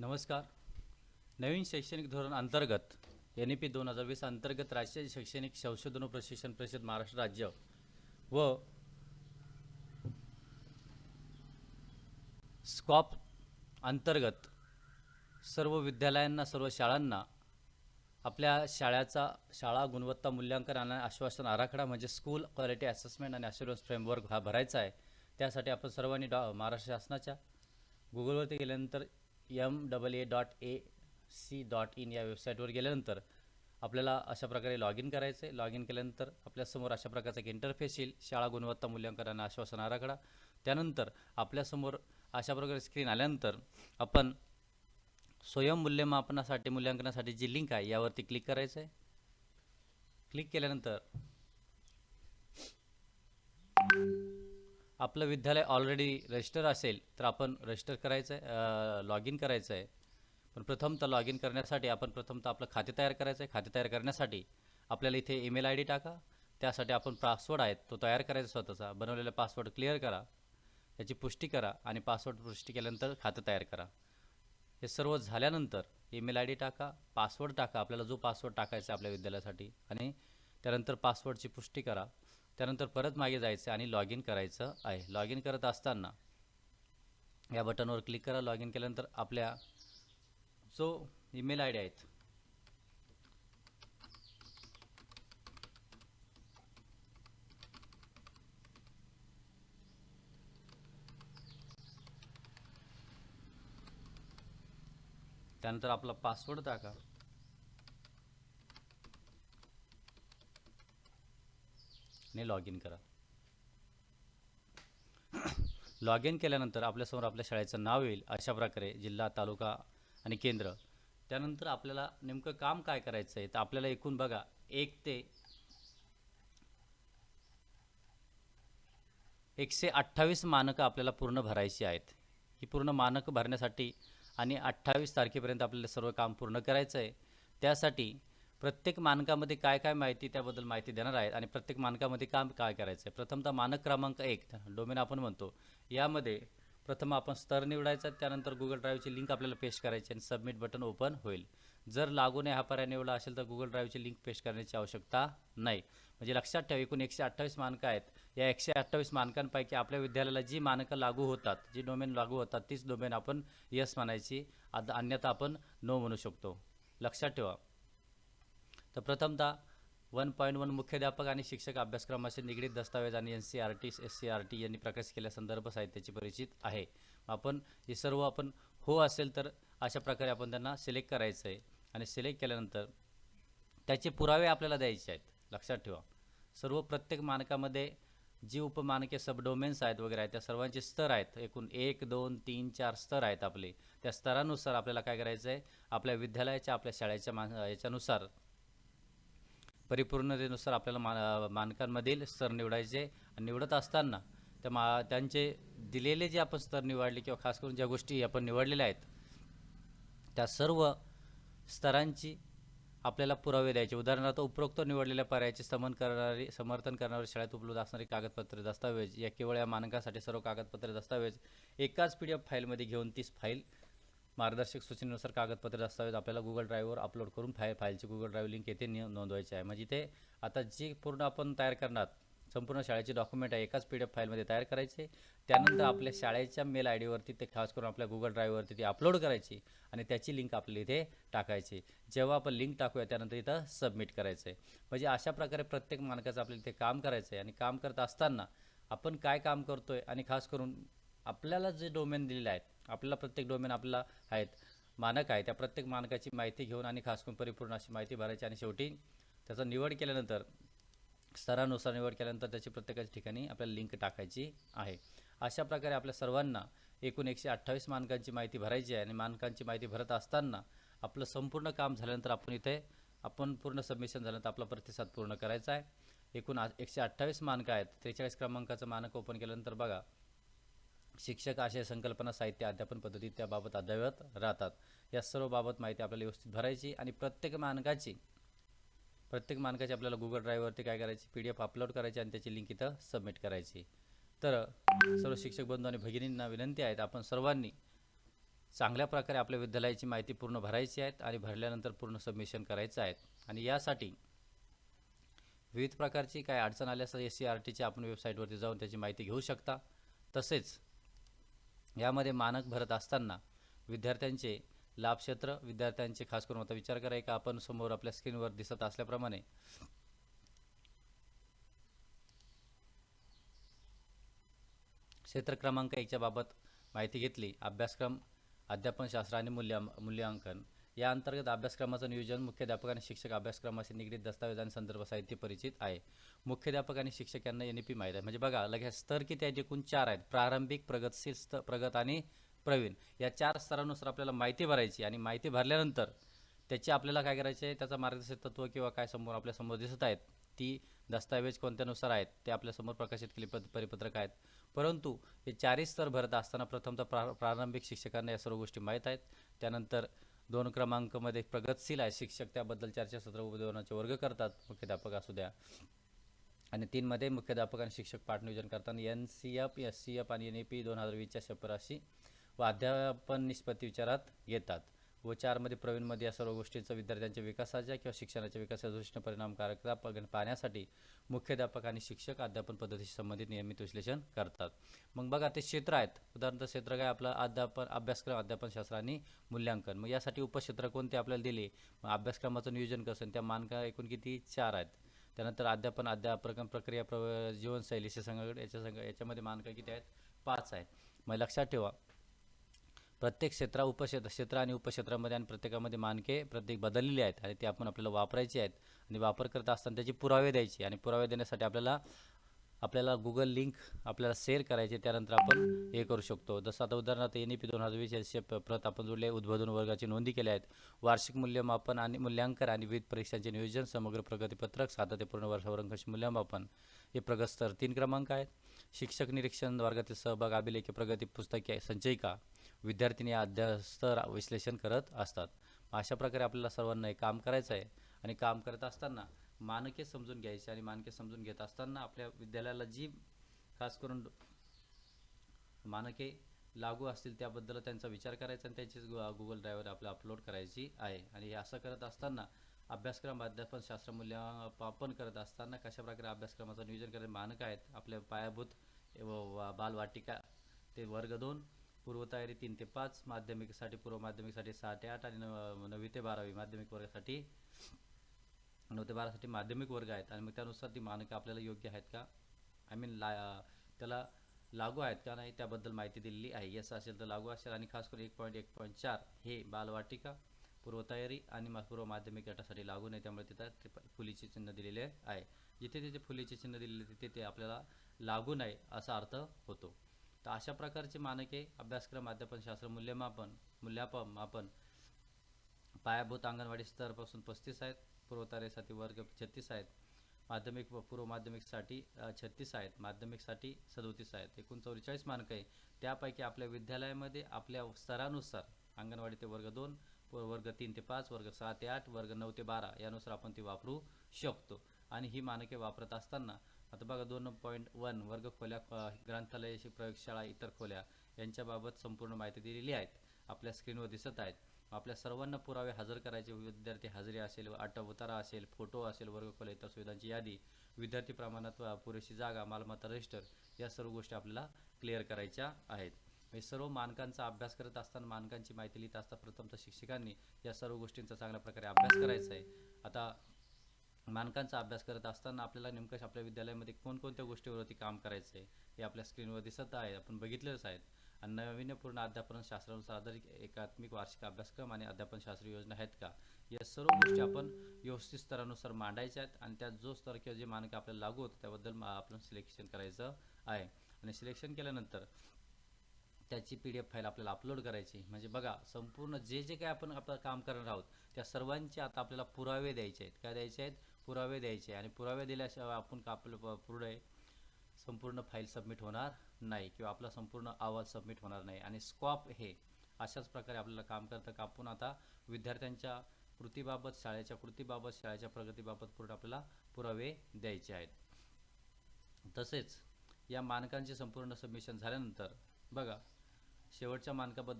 नमस्कार. नवीन शैक्षणिक धोरण अंतर्गत एन ई पी दोन हजार वीस अंतर्गत राष्ट्रीय शैक्षणिक संशोधन व प्रशिक्षण परिषद महाराष्ट्र राज्य व स्कॉप अंतर्गत सर्व विद्यालयांना सर्व शाळांना आपल्या शाळेचा शाळा गुणवत्ता मूल्यांकन आणि आश्वासन आराखडा म्हणजे स्कूल क्वालिटी असेसमेंट आणि अश्युरन्स फ्रेमवर्क हा भरायचा आहे. त्यासाठी आपण सर्वांनी डॉ महाराष्ट्र शासनाच्या गुगलवरती गेल्यानंतर M double A dot A C dot in या वेबसाईटवर गेल्यानंतर आपल्याला अशा प्रकारे लॉग इन करायचं आहे लॉग इन केल्यानंतर आपल्यासमोर अशा प्रकारचा एक इंटरफेस येईल. शाळा गुणवत्ता मूल्यांकन आणि आश्वासन आराखडा. त्यानंतर आपल्यासमोर अशा प्रकारे स्क्रीन आल्यानंतर आपण स्वयंमूल्यमापनासाठी मूल्यांकनासाठी जी लिंक आहे यावरती क्लिक करायचं आहे क्लिक केल्यानंतर आपलं विद्यालय ऑलरेडी रजिस्टर असेल तर आपण रजिस्टर करायचं आहे लॉग इन करायचं आहे पण प्रथमतः लॉग इन करण्यासाठी आपण प्रथमतः आपलं खाते तयार करायचं आहे खाते तयार करण्यासाठी आपल्याला इथे ईमेल आय डी टाका. त्यासाठी आपण पासवर्ड आहे तो तयार करायचा स्वतःचा. बनवलेला पासवर्ड क्लिअर करा. त्याची पुष्टी करा आणि पासवर्ड पुष्टी केल्यानंतर खातं तयार करा. हे सर्व झाल्यानंतर ईमेल आय डी टाका पासवर्ड टाका. आपल्याला जो पासवर्ड टाकायचा आहे आपल्या विद्यालयासाठी. आणि त्यानंतर पासवर्डची पुष्टी करा. त्यानंतर परत मागे जायचं आणि लॉग इन करायचं आहे. लॉग इन करत असताना या बटनवर क्लिक करा. लॉग इन केल्यानंतर आपल्या जो ईमेल आय डी आहेत त्यानंतर आपला पासवर्ड टाका. ने लॉग इन करा. लॉग इन केल्यानंतर आपल्यासमोर आपल्या शाळेचं नाव येईल अशा प्रकारे जिल्हा तालुका आणि केंद्र. त्यानंतर आपल्याला नेमकं काम काय करायचं आहे तर आपल्याला एकूण बघा एक ते एकशे अठ्ठावीस मानकं आपल्याला पूर्ण भरायची आहेत. ही पूर्ण मानकं भरण्यासाठी आणि अठ्ठावीस तारखेपर्यंत आपल्याला सर्व काम पूर्ण करायचं आहे त्यासाठी प्रत्येक मानकामध्ये काय काय माहिती त्याबद्दल माहिती देणार आहेत आणि प्रत्येक मानकामध्ये काम काय करायचं आहे? प्रथमतः मानक क्रमांक एक डोमेन आपण म्हणतो. यामध्ये प्रथम आपण स्तर निवडायचा त्यानंतर गुगल ड्राईव्हची लिंक आपल्याला पेस्ट करायची आणि सबमिट बटन ओपन होईल. जर लागू नये हा पर्याय निवडला असेल तर गुगल ड्राईव्हची लिंक पेस्ट करण्याची आवश्यकता नाही. म्हणजे लक्षात ठेवा एकूण एकशे अठ्ठावीस मानकं आहेत. या एकशे अठ्ठावीस मानकांपैकी आपल्या विद्यालयाला जी मानकं लागू होतात जी डोमेन लागू होतात तीच डोमेन आपण यस म्हणायची. अन्यथा आपण नो म्हणू शकतो. लक्षात ठेवा. तर प्रथमतः वन पॉईंट वन मुख्याध्यापक आणि शिक्षक अभ्यासक्रमाशी निगडीत दस्तावेज आणि N C R T S C R T यांनी प्रकाशित केल्या संदर्भ साहित्याची परिचित आहे. आपण हे सर्व आपण हो असेल तर अशा प्रकारे आपण त्यांना सिलेक्ट करायचं आहे. आणि सिलेक्ट केल्यानंतर त्याचे पुरावे आपल्याला द्यायचे आहेत. लक्षात ठेवा. सर्व प्रत्येक मानकामध्ये जी उपमानके सबडोमेन्स आहेत वगैरे आहेत त्या सर्वांचे स्तर आहेत. एकूण एक दोन तीन चार स्तर आहेत आपले. त्या स्तरानुसार आपल्याला काय करायचं आहे आपल्या विद्यालयाच्या आपल्या शाळेच्या मा याच्यानुसार परिपूर्णतेनुसार आपल्याला मा मानकांमधील स्तर निवडायचे. आणि निवडत असताना त्या मा त्यांचे दिलेले जे आपण स्तर निवडले किंवा खास करून ज्या गोष्टी आपण निवडलेल्या आहेत त्या सर्व स्तरांची आपल्याला पुरावे द्यायचे. उदाहरणार्थ उपरोक्त निवडलेल्या पर्यायाचे समन करणारी समर्थन करणारी शाळेत उपलब्ध असणारी कागदपत्रे दस्तावेज या केवळ या मानकासाठी सर्व कागदपत्रे दस्तावेज एकाच पी डी एफ फाईलमध्ये घेऊन तीच फाईल मार्गदर्शक सूचनेनुसार कागदपत्रे दस्तावेज आपल्याला गुगल ड्राईव्हवर अपलोड करून फाय फाईलची गुगल ड्राईव्ह लिंक येथे नोंदवायची आहे. म्हणजे ते आता जी पूर्ण आपण तयार करणार संपूर्ण शाळेचे डॉक्युमेंट आहे एकाच पी डी एफ फाईलमध्ये तयार करायचे. त्यानंतर आपल्या शाळेच्या मेल आय डीवरती ते खास करून आपल्या गुगल ड्राईव्हवरती ती अपलोड करायची आणि त्याची लिंक आपल्याला इथे टाकायची. जेव्हा आपण लिंक टाकूया त्यानंतर इथं सबमिट करायचं आहे म्हणजे अशा प्रकारे प्रत्येक मानकाचं आपल्याला इथे काम करायचं आहे आणि काम करत असताना आपण काय काम करतो आहे आणि खास करून आपल्याला जे डोमेन दिलेले आहेत आपल्याला प्रत्येक डोमेन आपल्याला आहेत. मानक आहे. त्या प्रत्येक मानकाची माहिती घेऊन आणि खास करून परिपूर्ण अशी माहिती भरायची आणि शेवटी त्याचा निवड केल्यानंतर स्तरानुसार निवड केल्यानंतर त्याची प्रत्येकाच्या ठिकाणी आपल्याला लिंक टाकायची आहे. अशा प्रकारे आपल्या सर्वांना एकूण एकशे अठ्ठावीस मानकांची माहिती भरायची आहे आणि मानकांची माहिती भरत असताना आपलं संपूर्ण काम झाल्यानंतर आपण इथे आपण पूर्ण सबमिशन झाल्यानंतर आपला प्रतिसाद पूर्ण करायचा आहे. एकूण एकशे अठ्ठावीस मानकं आहेत. त्रेचाळीस क्रमांकाचं मानक ओपन केल्यानंतर बघा शिक्षक आशय संकल्पना साहित्य अध्यापन पद्धती त्याबाबत अद्ययावत राहतात. या सर्व बाबत माहिती आपल्याला व्यवस्थित भरायची आणि प्रत्येक मानकाची प्रत्येक मानकाची आपल्याला गुगल ड्राईव्हवरती काय करायची पी डी एफ अपलोड करायची आणि त्याची लिंक इथं सबमिट करायची. तर सर्व शिक्षक बंधू आणि भगिनींना विनंती आहेत आपण सर्वांनी चांगल्या प्रकारे आपल्या विद्यालयाची माहिती पूर्ण भरायची आहेत आणि भरल्यानंतर पूर्ण सबमिशन करायचं आहे. आणि यासाठी विविध प्रकारची काय अडचण आल्यास एस सी आर टीच्या आपण वेबसाईटवरती जाऊन त्याची माहिती घेऊ शकता. तसेच यामध्ये मानक भरत असताना विद्यार्थ्यांचे लाभक्षेत्र विद्यार्थ्यांचे खास करून आता विचार कराय का आपण समोर आपल्या स्क्रीनवर दिसत असल्याप्रमाणे. क्षेत्र क्रमांक एकच्या बाबत माहिती घेतली. अभ्यासक्रम अध्यापनशास्त्र आणि मूल्य मूल्यांकन. या अंतर्गत अभ्यासक्रमाचं नियोजन मुख्याध्यापक आणि शिक्षक अभ्यासक्रमाशी निगडीत दस्तावेज आणि संदर्भ साहित्य परिचित आहे. मुख्याध्यापक आणि शिक्षक यांना एन पी माहीत आहे. म्हणजे बघा लगेच स्तर किती आहेत एकूण? चार आहेत. प्रारंभिक प्रगतशील स्त प्रगत आणि प्रवीण. या चार स्तरानुसार आपल्याला माहिती भरायची आणि माहिती भरल्यानंतर त्याची आपल्याला काय करायचे आहे? त्याचा मार्गदर्शक तत्व किंवा काय समोर आपल्यासमोर दिसत आहेत. ती दस्तावेज कोणत्यानुसार आहेत? ते आपल्यासमोर प्रकाशित केले प परिपत्रक आहेत. परंतु हे चारही स्तर भरत असताना प्रथमतः प्रा प्रारंभिक शिक्षकांना या सर्व गोष्टी माहीत आहेत. त्यानंतर दोन क्रमांकमध्ये प्रगतशील आहे. शिक्षक त्याबद्दल चर्चासत्र उद्योगाचे वर्ग करतात. मुख्याध्यापक असू द्या. आणि तीनमध्ये मुख्याध्यापक आणि शिक्षक पाठनियोजन करताना N C F S C F आणि एन ए पी दोन हजार वीसच्या शिफारशी व अध्यापन निष्पत्ती विचारात घेतात व चारमध्ये प्रवीणमध्ये या सर्व गोष्टींचा विद्यार्थ्यांच्या विकासाच्या किंवा शिक्षणाच्या विकासाच्या दृष्टीने परिणामकारकता पाहण्यासाठी मुख्याध्यापक आणि शिक्षक अध्यापन पद्धतीशी संबंधित नियमित विश्लेषण करतात. मग बघा ते क्षेत्र आहेत. उदाहरणार्थ क्षेत्र काय? आपलं अध्यापन अभ्यासक्रम अध्यापनशास्त्र आणि मूल्यांकन. मग यासाठी उपक्षेत्र कोणते आपल्याला दिले? मग अभ्यासक्रमाचं नियोजन कसं? आणि त्या मानका एकूण किती? चार आहेत. त्यानंतर अध्यापन अध्यापन प्रक्रिया प्र जीवनशैलीशी संघ याच्या संघ याच्यामध्ये मानकं किती आहेत? पाच आहेत. मग लक्षात ठेवा प्रत्येक क्षेत्रा उपक्षेत्र क्षेत्र आणि उपक्षेत्रामध्ये आणि प्रत्येकामध्ये मानके प्रत्येक बदललेली आहेत आणि ते आपण आपल्याला वापरायचे आहेत आणि वापर करत असताना त्याचे पुरावे द्यायचे आणि पुरावे देण्यासाठी आपल्याला आपल्याला गुगल लिंक आपल्याला शेअर करायचे त्यानंतर आपण हे करू शकतो. जसं आता उदाहरणार्थ एन ई पी दोन हजार वीस याचे प्रत आपण जोडले उद्बोधन वर्गाची नोंदी केल्या आहेत. वार्षिक मूल्यमापन आणि मूल्यांकन आणि विविध परीक्षांचे नियोजन समग्र प्रगतीपत्रक सातत्यपूर्ण वर्षावरंकाचे मूल्यमापन हे प्रगत स्तर तीन क्रमांक आहेत. शिक्षक निरीक्षण वर्गातील सहभाग अभिलेखे प्रगती पुस्तके संचयिका विद्यार्थिनी अध्यास्तर विश्लेषण करत असतात. अशा प्रकारे आपल्याला सर्वांना हे काम करायचं आहे आणि काम करत असताना मानके समजून घ्यायची आणि मानके समजून घेत असताना आपल्या विद्यालयाला जी खास करून मानके लागू असतील त्याबद्दल त्यांचा विचार करायचा आणि त्यांचीच गु- गुगल ड्रायव्हर आपल्याला अपलोड करायची आहे. आणि हे असं करत असताना अभ्यासक्रम अध्यापन शास्त्र मूल्यमापन करत असताना कशाप्रकारे अभ्यासक्रमाचं नियोजन करायचं? मानक आहेत. आपल्या पायाभूत व- बालवाटिका ते वर्ग दोन पूर्वतयारी तीन ते पाच माध्यमिकसाठी पूर्व माध्यमिकसाठी सहा ते आठ आणि नव नववी ते बारावी माध्यमिक वर्गासाठी नऊ ते बारासाठी माध्यमिक वर्ग आहेत. आणि मग त्यानुसार ती मानकं आपल्याला योग्य आहेत का? आय मीन ला त्याला लागू आहेत का नाही त्याबद्दल माहिती दिलेली आहे. यस असेल तर लागू असेल. आणि खास करून एक पॉईंट एक पॉईंट चार हे बालवाटिका पूर्वतयारी आणि मा- पूर्व माध्यमिक गटासाठी लागू नाही त्यामुळे तिथं ते फुलीचे चिन्ह दिलेले आहे. जिथे तिथे फुलीचे चिन्ह दिलेले तिथे ते आपल्याला लागू नाही असा अर्थ होतो. तर अशा प्रकारचे मानके अभ्यासक्रम अध्यापनशास्त्र मूल्यमापन मूल्यापन मापन पायाभूत अंगणवाडी स्तरापासून पस्तीस आहेत पूर्वतारेसाठी वर्ग छत्तीस आहेत माध्यमिक व पूर्व माध्यमिकसाठी छत्तीस आहेत माध्यमिकसाठी सदोतीस आहेत. एकूण चौवेचाळीस मानकं आहे. त्यापैकी आपल्या विद्यालयामध्ये आपल्या स्तरानुसार अंगणवाडी ते वर्ग दोन वर्ग तीन ते पाच वर्ग सहा ते आठ वर्ग नऊ ते बारा यानुसार आपण ती वापरू शकतो. आणि ही मानके वापरत असताना आता बघा दोन पॉईंट वन वर्ग खोल्या ग्रंथालय प्रयोगशाळा इतर खोल्या यांच्याबाबत संपूर्ण माहिती दिलेली आहेत. आपल्या स्क्रीनवर दिसत आहेत. आपल्या सर्वांना पुरावे हजर करायचे. विद्यार्थी हजेरी असेल अट उतारा असेल फोटो असेल वर्गखोल्या इतर सुविधांची यादी विद्यार्थी प्रमाणात पुरेशी जागा मालमत्ता रजिस्टर या सर्व गोष्टी आपल्याला क्लिअर करायच्या आहेत. हे सर्व मानकांचा अभ्यास करत असताना मानकांची माहिती लिहित असता प्रथमतः शिक्षकांनी या सर्व गोष्टींचा चांगल्या प्रकारे अभ्यास करायचा आहे. आता मानकांचा अभ्यास करत असताना आपल्याला नेमकं आपल्या विद्यालयामध्ये कोणकोणत्या गोष्टीवरती काम करायचं आहे हे आपल्या स्क्रीनवर दिसत आहे आपण बघितलेच आहेत आणि नवीनपूर्ण अध्यापन शास्त्रानुसार आधारित एकात्मिक वार्षिक अभ्यासक्रम आणि अध्यापन शास्त्र योजना आहेत का? या सर्व गोष्टी आपण व्यवस्थित स्तरानुसार मांडायच्या आहेत आणि त्यात जो स्तर किंवा जे मानक आपल्याला लागू होतं त्याबद्दल आपण सिलेक्शन करायचं आहे. आणि सिलेक्शन केल्यानंतर त्याची पी डी एफ फाईल आपल्याला अपलोड करायची. म्हणजे बघा संपूर्ण जे जे काय आपण आपलं काम करणार आहोत त्या सर्वांचे आता आपल्याला पुरावे द्यायचे आहेत. काय द्यायचे आहेत? पुरावे द्यायचे आणि पुरावे दिल्याशिवाय आपण आपलं पुढे संपूर्ण फाईल सबमिट होणार नाही किंवा आपला संपूर्ण अहवाल सबमिट होणार नाही. आणि स्कॉप हे अशाच प्रकारे आपल्याला काम करतं का आपण आता विद्यार्थ्यांच्या कृतीबाबत शाळेच्या कृतीबाबत शाळेच्या प्रगतीबाबत पूर्ण आपल्याला पुरावे द्यायचे आहेत. तसेच या मानकांचे संपूर्ण सबमिशन झाल्यानंतर बघा शेवटच्या मानकाबद्दल